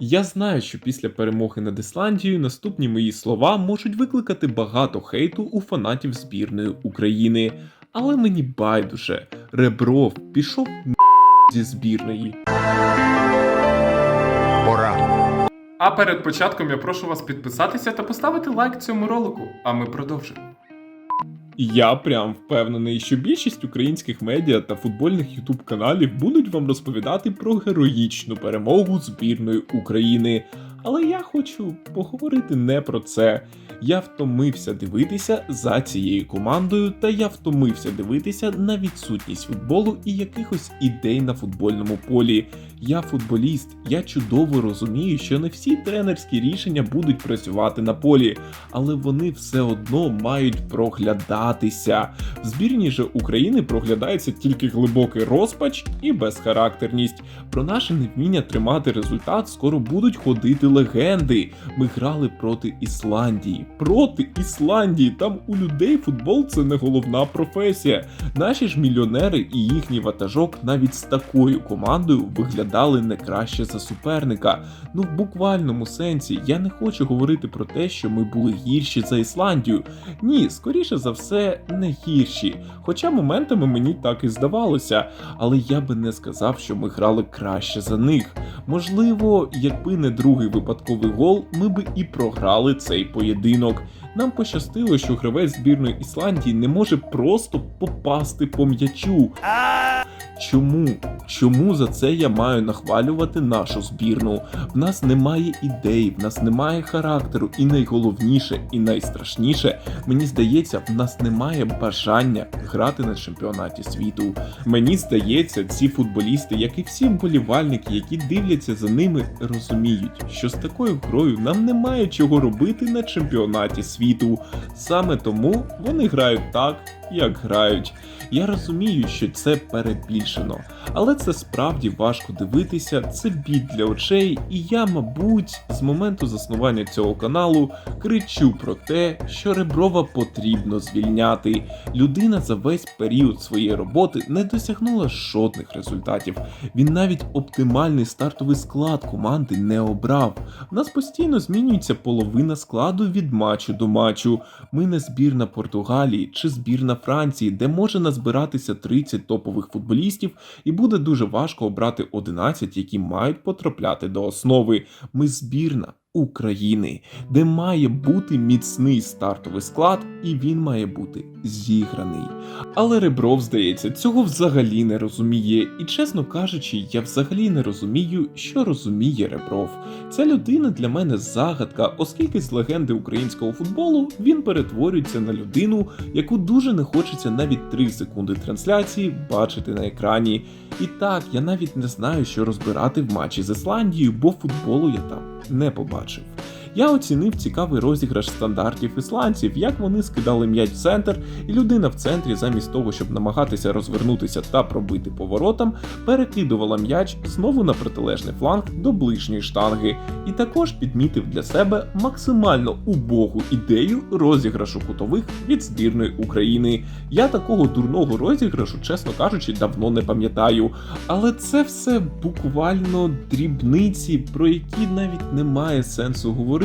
Я знаю, що після перемоги над Ісландією наступні мої слова можуть викликати багато хейту у фанатів збірної України, але мені байдуже. Ребров пішов зі збірної. Пора. А перед початком я прошу вас підписатися та поставити лайк цьому ролику, а ми продовжимо. І Я прям впевнений, що більшість українських медіа та футбольних ютуб каналів будуть вам розповідати про героїчну перемогу збірної України. Але я хочу поговорити не про це. Я втомився дивитися за цією командою, та я втомився дивитися на відсутність футболу і якихось ідей на футбольному полі. Я футболіст, я чудово розумію, що не всі тренерські рішення будуть працювати на полі, але вони все одно мають проглядатися. В збірні же України проглядається тільки глибокий розпач і безхарактерність. Про наше невміння тримати результат скоро будуть ходити легенди. Ми грали проти Ісландії. Проти Ісландії! Там у людей футбол це не головна професія. Наші ж мільйонери і їхній ватажок навіть з такою командою виглядали не краще за суперника. Ну, в буквальному сенсі, я не хочу говорити про те, що ми були гірші за Ісландію. Ні, скоріше за все, не гірші. Хоча моментами мені так і здавалося, але я би не сказав, що ми грали краще за них. Можливо, якби не другий випадковий гол, ми би і програли цей поєдинок. Нам пощастило, що гравець збірної Ісландії не може просто попасти по м'ячу. Чому? Чому за це я маю нахвалювати нашу збірну? В нас немає ідей, в нас немає характеру, і найголовніше, і найстрашніше, мені здається, в нас немає бажання грати на чемпіонаті світу. Мені здається, ці футболісти, як і всі вболівальники, які дивляться за ними, розуміють, що з такою грою нам немає чого робити на чемпіонаті світу. Саме тому вони грають так, як грають. Я розумію, що це перебільшено, але це справді важко дивитися, це біль для очей, і я, мабуть, з моменту заснування цього каналу кричу про те, що Реброва потрібно звільняти. Людина за весь період своєї роботи не досягнула жодних результатів. Він навіть оптимальний стартовий склад команди не обрав. В нас постійно змінюється половина складу від матчу до матчу. Ми не збірна Португалії чи збірна Франції, де може назбиратися 30 топових футболістів, і буде дуже важко обрати 11, які мають потрапляти до основи. Ми збірна. України, де має бути міцний стартовий склад, і він має бути зіграний. Але Ребров, здається, цього взагалі не розуміє, і чесно кажучи, я взагалі не розумію, що розуміє Ребров. Ця людина для мене загадка, оскільки з легенди українського футболу він перетворюється на людину, яку дуже не хочеться навіть 3 секунди трансляції бачити на екрані. І так, я навіть не знаю, що розбирати в матчі з Ісландією, бо футболу я там не zobaczył. Я оцінив цікавий розіграш стандартів ісландців, як вони скидали м'яч в центр, і людина в центрі, замість того, щоб намагатися розвернутися та пробити поворотом, перекидувала м'яч знову на протилежний фланг до ближньої штанги, і також підмітив для себе максимально убогу ідею розіграшу кутових від збірної України. Я такого дурного розіграшу, чесно кажучи, давно не пам'ятаю. Але це все буквально дрібниці, про які навіть немає сенсу говорити.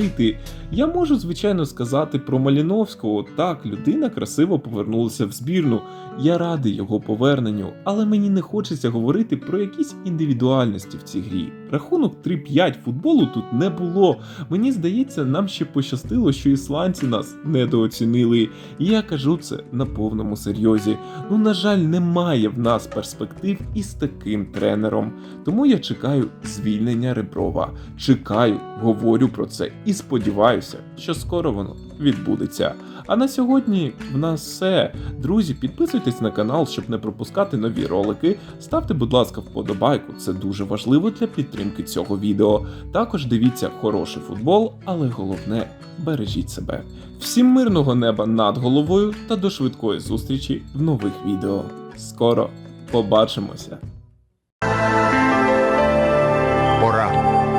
Я можу, звичайно, сказати про Маліновського. Так, людина красиво повернулася в збірну. Я радий його поверненню, але мені не хочеться говорити про якісь індивідуальності в цій грі. Рахунок 3-5 футболу тут не було. Мені здається, нам ще пощастило, що ісландці нас недооцінили. І я кажу це на повному серйозі. Ну, на жаль, немає в нас перспектив із таким тренером. Тому я чекаю звільнення Реброва. Чекаю, говорю про це і сподіваюся, що скоро воно відбудеться. А на сьогодні в нас все. Друзі, підписуйтесь на канал, щоб не пропускати нові ролики. Ставте, будь ласка, вподобайку, це дуже важливо для підтримки цього відео. Також дивіться хороший футбол, але головне бережіть себе. Всім мирного неба над головою та до швидкої зустрічі в нових відео. Скоро побачимося!